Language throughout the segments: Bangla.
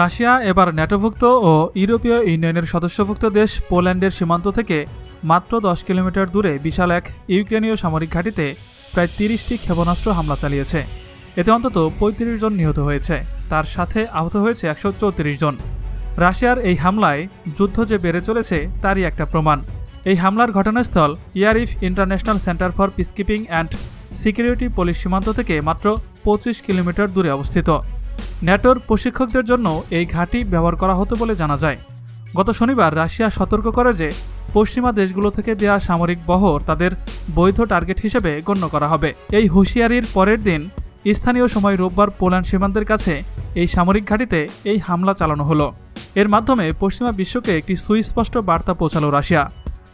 রাশিয়া এবার ন্যাটোভুক্ত ও ইউরোপীয় ইউনিয়নের সদস্যভুক্ত দেশ পোল্যান্ডের সীমান্ত থেকে মাত্র দশ কিলোমিটার দূরে বিশাল এক ইউক্রেনীয় সামরিক ঘাঁটিতে প্রায় তিরিশটি ক্ষেপণাস্ত্র হামলা চালিয়েছে। এতে অন্তত পঁয়ত্রিশ জন নিহত হয়েছে। তার সাথে আহত হয়েছে একশো চৌত্রিশ জন। রাশিয়ার এই হামলায় যুদ্ধ যে বেড়ে চলেছে, তারই একটা প্রমাণ। এই হামলার ঘটনাস্থল ইয়ারিফ international centre for peacekeeping and security police সীমান্ত থেকে মাত্র পঁচিশ কিলোমিটার দূরে অবস্থিত। ন্যাটোর প্রশিক্ষকদের জন্য এই ঘাঁটি ব্যবহার করা হতো বলে জানা যায়। গত শনিবার রাশিয়া সতর্ক করে যে পশ্চিমা দেশগুলো থেকে দেয়া সামরিক বহর তাদের বৈধ টার্গেট হিসেবে গণ্য করা হবে। এই হুঁশিয়ারির পরের দিন স্থানীয় সময় রোববার পোল্যান্ড সীমান্তের কাছে এই সামরিক ঘাঁটিতে এই হামলা চালানো হলো। এর মাধ্যমে পশ্চিমা বিশ্বকে একটি সুস্পষ্ট বার্তা পৌঁছালো রাশিয়া।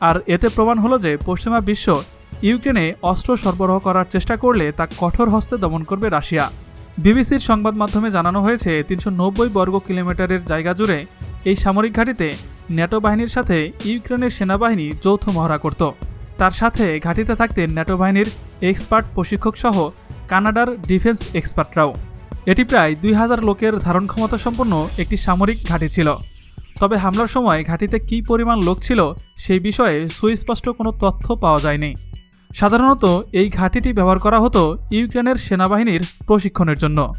আর এতে প্রমাণ হলো যে পশ্চিমা বিশ্ব ইউক্রেনে অস্ত্র সরবরাহ করার চেষ্টা করলে তা কঠোর হস্তে দমন করবে রাশিয়া। বিবিসির সংবাদ মাধ্যমে জানানো হয়েছে, তিনশো নব্বই বর্গ কিলোমিটারের জায়গা জুড়ে এই সামরিক ঘাঁটিতে ন্যাটো বাহিনীর সাথে ইউক্রেনের সেনাবাহিনী যৌথ মহড়া করত। তার সাথে ঘাঁটিতে থাকতেন ন্যাটো বাহিনীর এক্সপার্ট প্রশিক্ষক সহ কানাডার ডিফেন্স এক্সপার্টরাও। এটি প্রায় দুই হাজার লোকের ধারণ ক্ষমতা সম্পন্ন একটি সামরিক ঘাঁটি ছিল। তবে হামলার সময় ঘাঁটিতে কী পরিমাণ লোক ছিল সেই বিষয়ে সুস্পষ্ট কোনো তথ্য পাওয়া যায়নি। সাধারণত এই ঘাঁটিটি ব্যবহার করা হতো ইউক্রেনের সেনাবাহিনীর প্রশিক্ষণের জন্য।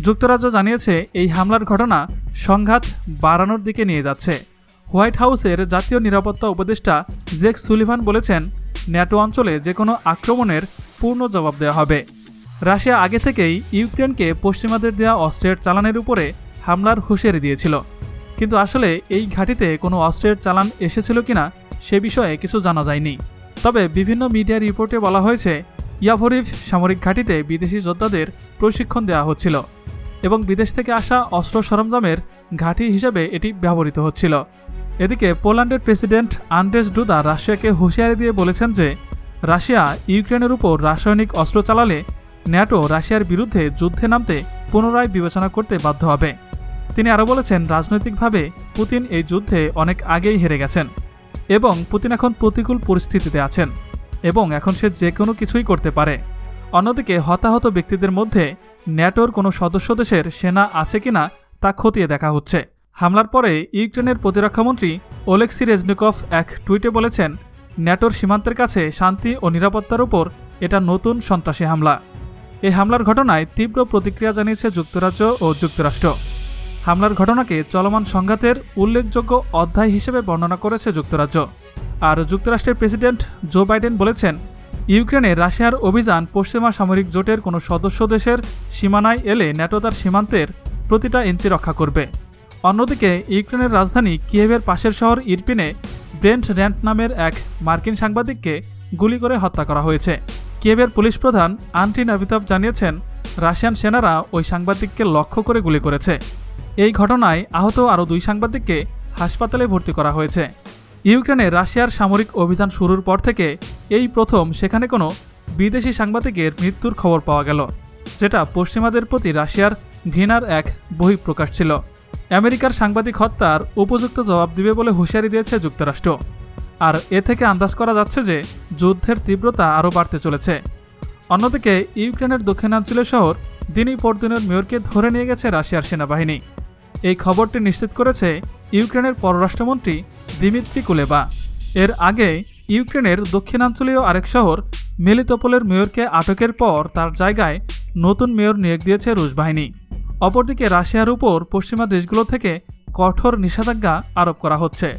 যুক্তরাজ্য জানিয়েছে এই হামলার ঘটনা সংঘাত বাড়ানোর দিকে নিয়ে যাচ্ছে। হোয়াইট হাউসের জাতীয় নিরাপত্তা উপদেষ্টা জেক সুলিভান বলেছেন, ন্যাটো অঞ্চলে যে কোনো আক্রমণের পূর্ণ জবাব দেওয়া হবে। রাশিয়া আগে থেকেই ইউক্রেনকে পশ্চিমাদের দেওয়া অস্ত্রের চালানের উপরে হামলার হুঁশিয়ারি দিয়েছিল। কিন্তু আসলে এই ঘাঁটিতে কোনো অস্ত্রের চালান এসেছিল কিনা সে বিষয়ে কিছু জানা যায়নি। তবে বিভিন্ন মিডিয়া রিপোর্টে বলা হয়েছে, ইয়াভরিভ সামরিক ঘাঁটিতে বিদেশি যোদ্ধাদের প্রশিক্ষণ দেওয়া হচ্ছিল এবং বিদেশ থেকে আসা অস্ত্র সরঞ্জামের ঘাঁটি হিসেবে এটি ব্যবহৃত হচ্ছিল। এদিকে পোল্যান্ডের প্রেসিডেন্ট আন্ড্রেস ডুদা রাশিয়াকে হুঁশিয়ারি দিয়ে বলেছেন যে, রাশিয়া ইউক্রেনের উপর রাসায়নিক অস্ত্র চালালে ন্যাটো রাশিয়ার বিরুদ্ধে যুদ্ধে নামতে পুনরায় বিবেচনা করতে বাধ্য হবে। তিনি আরও বলেছেন, রাজনৈতিকভাবে পুতিন এই যুদ্ধে অনেক আগেই হেরে গেছেন। এবং পুতিন এখন প্রতিকূল পরিস্থিতিতে আছেন এবং এখন সে যে কোনো কিছুই করতে পারে। অন্যদিকে হতাহত ব্যক্তিদের মধ্যে ন্যাটোর কোনো সদস্য দেশের সেনা আছে কিনা তা খতিয়ে দেখা হচ্ছে। হামলার পরে ইউক্রেনের প্রতিরক্ষামন্ত্রী ওলেক্সি রেজনিকভ এক টুইটে বলেছেন, ন্যাটোর সীমান্তের কাছে শান্তি ও নিরাপত্তার উপর এটা নতুন সন্ত্রাসী হামলা। এই হামলার ঘটনায় তীব্র প্রতিক্রিয়া জানিয়েছে যুক্তরাজ্য ও যুক্তরাষ্ট্র। হামলার ঘটনাকে চলমান সংঘাতের উল্লেখযোগ্য অধ্যায় হিসেবে বর্ণনা করেছে যুক্তরাজ্য। আর যুক্তরাষ্ট্রের প্রেসিডেন্ট জো বাইডেন বলেছেন, ইউক্রেনে রাশিয়ার অভিযান পশ্চিমা সামরিক জোটের কোনো সদস্য দেশের সীমানায় এলে ন্যাটো তার সীমান্তের প্রতিটা ইঞ্চি রক্ষা করবে। অন্যদিকে, ইউক্রেনের রাজধানী কিয়েভের পাশের শহর ইরপিনে ব্রেন্ট র্যান্ট নামের এক মার্কিন সাংবাদিককে গুলি করে হত্যা করা হয়েছে। কিয়েভের পুলিশ প্রধান আন্টিন আবিতাভ জানিয়েছেন, রাশিয়ান সেনারা ওই সাংবাদিককে লক্ষ্য করে গুলি করেছে। এই ঘটনায় আহত আরও দুই সাংবাদিককে হাসপাতালে ভর্তি করা হয়েছে। ইউক্রেনে রাশিয়ার সামরিক অভিযান শুরুর পর থেকে এই প্রথম সেখানে কোনো বিদেশি সাংবাদিকের মৃত্যুর খবর পাওয়া গেল, যেটা পশ্চিমাদের প্রতি রাশিয়ার ঘৃণার এক বহিঃপ্রকাশ ছিল। আমেরিকার সাংবাদিক হত্যার উপযুক্ত জবাব দিবে বলে হুঁশিয়ারি দিয়েছে যুক্তরাষ্ট্র। আর এ থেকে আন্দাজ করা যাচ্ছে যে যুদ্ধের তীব্রতা আরও বাড়তে চলেছে। অন্যদিকে ইউক্রেনের দক্ষিণাঞ্চলীয় শহর দিনই পরদিনের মেয়রকে ধরে নিয়ে গেছে রাশিয়ার সেনাবাহিনী। এই খবরটি নিশ্চিত করেছে ইউক্রেনের পররাষ্ট্রমন্ত্রী দিমিত্রি কুলেবা। এর আগে ইউক্রেনের দক্ষিণাঞ্চলীয় আরেক শহর মেলিতোপোলের মেয়রকে আটকের পর তার জায়গায় নতুন মেয়র নিয়োগ দিয়েছে রুশ বাহিনী। অপরদিকে রাশিয়ার উপর পশ্চিমা দেশগুলো থেকে কঠোর নিষেধাজ্ঞা আরোপ করা হচ্ছে।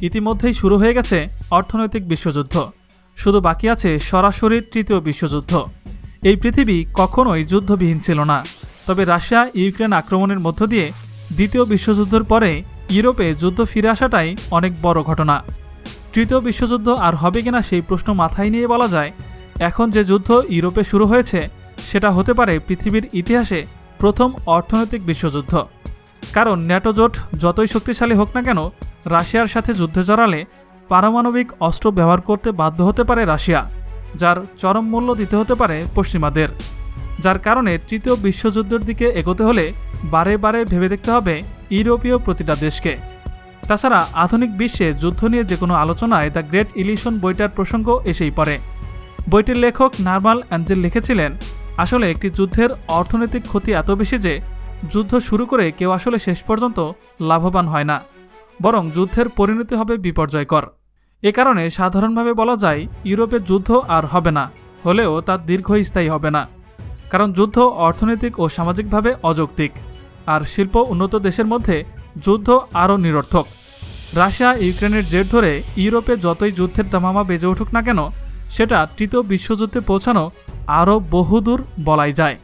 ইতিমধ্যেই শুরু হয়ে গেছে অর্থনৈতিক বিশ্বযুদ্ধ। শুধু বাকি আছে সরাসরি তৃতীয় বিশ্বযুদ্ধ। এই পৃথিবী কখনোই যুদ্ধবিহীন ছিল না। তবে রাশিয়া ইউক্রেন আক্রমণের মধ্য দিয়ে দ্বিতীয় বিশ্বযুদ্ধের পরে ইউরোপে যুদ্ধ ফিরে আসাটাই অনেক বড় ঘটনা। তৃতীয় বিশ্বযুদ্ধ আর হবে কিনা সেই প্রশ্ন মাথায় নিয়ে বলা যায়, এখন যে যুদ্ধ ইউরোপে শুরু হয়েছে, সেটা হতে পারে পৃথিবীর ইতিহাসে প্রথম অর্থনৈতিক বিশ্বযুদ্ধ। কারণ ন্যাটো জোট যতই শক্তিশালী হোক না কেন, রাশিয়ার সাথে যুদ্ধে জড়ালে পারমাণবিক অস্ত্র ব্যবহার করতে বাধ্য হতে পারে রাশিয়া, যার চরম মূল্য দিতে হতে পারে পশ্চিমাদের। যার কারণে তৃতীয় বিশ্বযুদ্ধের দিকে এগোতে হলে বারে বারে ভেবে দেখতে হবে ইউরোপীয় প্রতিটা দেশকে। তাছাড়া আধুনিক বিশ্বে যুদ্ধ নিয়ে যে কোনো আলোচনায় দ্য গ্রেট ইলিশন বইটার প্রসঙ্গ এসেই পড়ে। বইটির লেখক নার্মাল অ্যাঞ্জেল লিখেছিলেন, আসলে একটি যুদ্ধের অর্থনৈতিক ক্ষতি এত বেশি যে যুদ্ধ শুরু করে কেউ আসলে শেষ পর্যন্ত লাভবান হয় না, বরং যুদ্ধের পরিণতি হবে বিপর্যয়কর। এ কারণে সাধারণভাবে বলা যায়, ইউরোপে যুদ্ধ আর হবে না, হলেও তা দীর্ঘস্থায়ী হবে না, কারণ যুদ্ধ অর্থনৈতিক ও সামাজিকভাবে অযৌক্তিক। আর শিল্প উন্নত দেশের মধ্যে যুদ্ধ আরও নিরর্থক। রাশিয়া, ইউক্রেনের জের ধরে ইউরোপে যতই যুদ্ধের দামামা বেজে উঠুক না কেন, সেটা তৃতীয় বিশ্বযুদ্ধে পৌঁছানো আরও বহুদূর বলাই যায়।